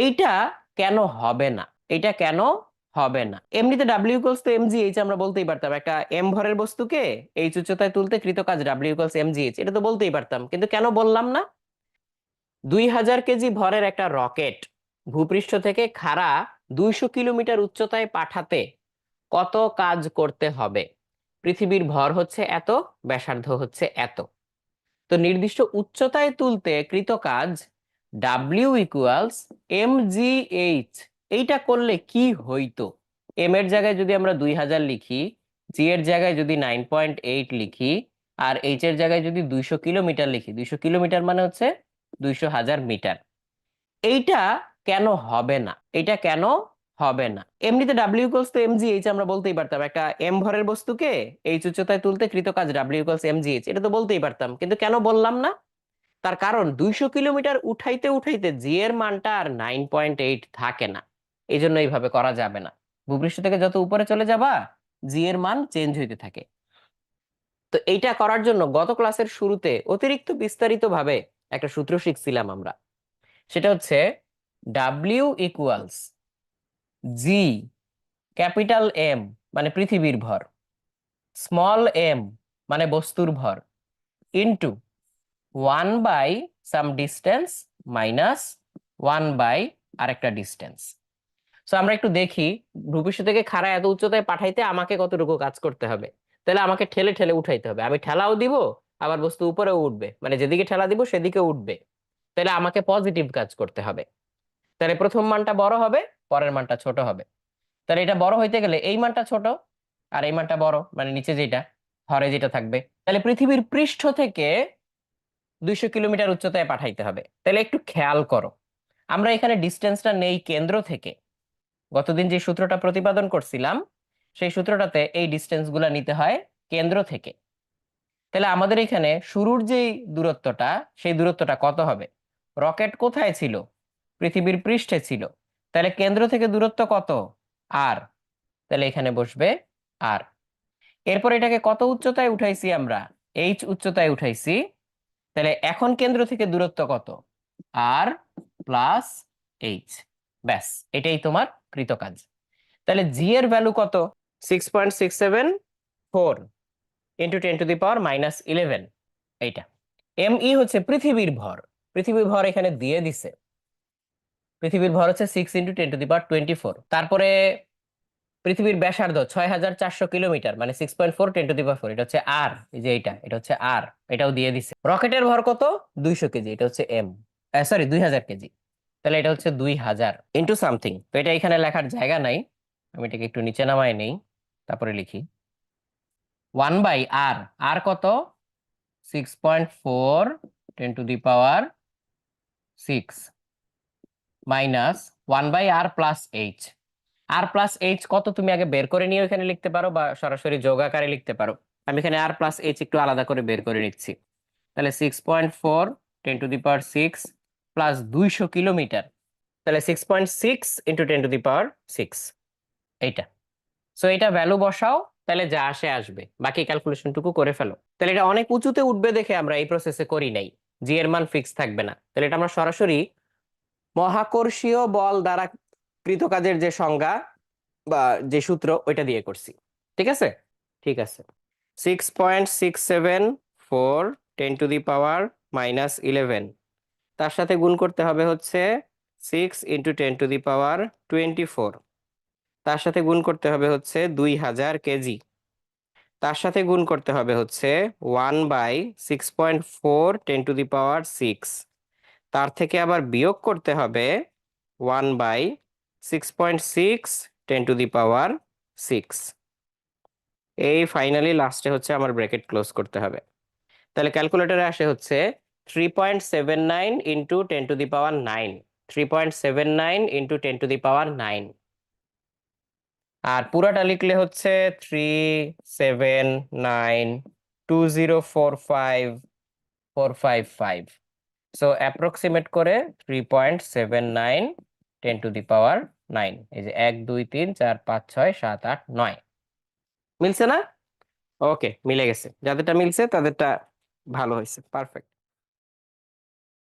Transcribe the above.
এইটা কেন হবে না? এটা কেন হবে না? এমনিতে ডাব্লিউ তো এমজি এইচ আমরা বলতেই পারতাম। একটা এম ভরের বস্তুকে এইচ উচ্চতায় তুলতে কৃত কাজ ডাব্লিউ ইকুয়ালস এমজি এইচ এটা তো বলতেই পারতাম। কিন্তু কেন বললাম না? দুই হাজার কেজি ভরের একটা রকেট ভূপৃষ্ঠ থেকে খাড়া দুইশো কিলোমিটার উচ্চতায় পাঠাতে কত কাজ করতে হবে? পৃথিবীর ভর হচ্ছে এত, ব্যাসার্ধ হচ্ছে এত। তো নির্দিষ্ট উচ্চতায় তুলতে কৃত কাজ W equals M G H এইটা করলে কি হইতো? এম এর জায়গায় যদি আমরা দুই হাজার লিখি জি এর জায়গায় যদি নাইন লিখি, আর এইচ এর জায়গায় যদি দুইশো কিলোমিটার লিখি, দুইশো কিলোমিটার মানে হচ্ছে দুইশো হাজার মিটার। এইটা কেন হবে না? এটা কেন হবে না? এমনিতে ডাব্লিউ ইকুয়ালস তো এমজি এইচ আমরা বলতেই পারতাম। একটা এম ভরের বস্তুকে এইচ উচ্চতায় তুলতে কৃত কাজ ডাব্লিউ ইকুয়ালস এমজি এইচ এটা তো বলতেই পারতাম। কিন্তু কেন বললাম না? তার কারণ দুইশো কিলোমিটার উঠাইতে উঠাইতে জি এর মানটা আর নাইন পয়েন্ট এইট থাকে না। এই জন্য এইভাবে করা যাবে না। ভূপৃষ্ঠ থেকে যত উপরে চলে যাবা জি এর মান চেঞ্জ হইতে থাকে। তো এইটা করার জন্য গত ক্লাসের শুরুতে অতিরিক্ত বিস্তারিত ভাবে একটা সূত্র শিখছিলাম আমরা। সেটা হচ্ছে W equals G capital M মানে পৃথিবীর ভর। স্মল এম মানে বস্তুর ভর। Into one by some distance minus one by আরেকটা ডিস্টেন্স সো আমরা একটু দেখি ভূপৃষ্ঠ থেকে খাড়া এত উচ্চতায় পাঠাইতে আমাকে কতটুকু কাজ করতে হবে? তাহলে আমাকে ঠেলে ঠেলে উঠাইতে হবে। আমি ঠেলাও দিব, আবার বস্তু উপরেও উঠবে। মানে যেদিকে ঠেলা দিব সেদিকে উঠবে। তাহলে আমাকে পজিটিভ কাজ করতে হবে। তাহলে প্রথম মানটা বড় হবে, পরের মানটা ছোট হবে। তাহলে এটা বড় হইতে গেলে এই মানটা ছোট আর এই মানটা বড় মানে নিচে যেটা, হরে যেটা থাকবে। তাহলে পৃথিবীর পৃষ্ঠ থেকে দুইশো কিলোমিটার উচ্চতায় পাঠাইতে হবে। তাহলে একটু খেয়াল করো। আমরা এখানে ডিস্টেন্সটা নেই কেন্দ্র থেকে। গতদিন যে সূত্রটা প্রতিপাদন করছিলাম, সেই সূত্রটাতে এই ডিস্টেন্সগুলা নিতে হয় কেন্দ্র থেকে। তাহলে আমাদের এখানে শুরুর যেই দূরত্বটা, সেই দূরত্বটা কত হবে? রকেট কোথায় ছিল? পৃথিবীর পৃষ্ঠে ছিল। তাহলে কেন্দ্র থেকে দূরত্ব কত? আর তাহলে এখানে বসবে আর এরপর এটাকে কত উচ্চতায় উঠাইছি আমরা? এইচ উচ্চতায় উঠাইছি তাহলে এখন কেন্দ্র থেকে দূরত্ব কত? আর প্লাস এইচ ব্যাস, এটাই তোমার কৃতকাজ তাহলে জি এর ভ্যালু কত? Six point six seven four into ten to the power minus eleven এইটা। এম ই হচ্ছে পৃথিবীর ভর। পৃথিবীর ভর এখানে দিয়ে দিছে। পৃথিবীর ভর হচ্ছে six into ten to the power twenty four তারপরে পৃথিবীর ব্যাসার্ধ ছয় হাজার চারশো কিলোমিটার মানে six point four ten to the four এটা হচ্ছে আর এই যে এইটা, এটা হচ্ছে আর এটাও দিয়ে দিছে। রকেটের ভর কত? দুইশো কেজি, এটা হচ্ছে এম সরি দুই হাজার কেজি। তাহলে এটা হচ্ছে দুই হাজার ইন্টু সামথিং তো এটা এখানে লেখার জায়গা নাই, আমি এটাকে একটু নিচে নামায় নেই, তারপরে লিখি। ওয়ান বাই আর আর কত? Six point four ten to the power six minus one by R plus H R plus H কত তুমি আগে বের করে নিয়ে এখানে লিখতে পারো বা সরাসরি যোগ আকারে লিখতে পারো। আমি এখানে আর প্লাস এইচ একটু আলাদা করে বের করে নিচ্ছি। তাহলে six point four ten to the power six plus দুইশো কিলোমিটার। তাহলে six point six into ten to the power six এইটা। সো এটা ভ্যালু বসাও, তাহলে যা আসে আসবে। বাকি ক্যালকুলেশনটুকু করে ফেলো। তাহলে এটা অনেক উঁচুতে উঠবে দেখে আমরা এই প্রসেসে করি নাই। জি এর মান ফিক্স থাকবে না। তাহলে এটা আমরা সরাসরি মহাকর্ষীয় বল দ্বারা কৃতকাজের যে সংজ্ঞা বা যে সূত্র, ওইটা দিয়ে করছি। ঠিক আছে? ঠিক আছে। Six point six seven four ten to the power minus eleven তার সাথে গুণ করতে হবে হচ্ছে six into ten to the power twenty four তার সাথে গুণ করতে হবে হচ্ছে দুই হাজার কেজি। তার সাথে গুণ করতে হবে হচ্ছে one by six point four ten to the power six তার থেকে আবার বিয়োগ করতে হবে one by six point six ten to the power six এই ফাইনালি লাস্টে হচ্ছে আমার ব্র্যাকেট ক্লোজ করতে হবে। তাহলে ক্যালকুলেটরে আসে হচ্ছে three point seven nine into ten to the power nine three point seven nine into ten to the power nine আর পুরাটা লিখলে হচ্ছে three seven nine two zero four five four five five so approximate করে three point seven nine ten to the power nine. এই যে এক, দুই, তিন, চার, পাঁচ, ছয়, সাত, আট, নয়। মিলছে না? ওকে, মিলে গেছে। যাদেরটা মিলছে তাদেরটা ভালো হয়েছে। পারফেক্ট।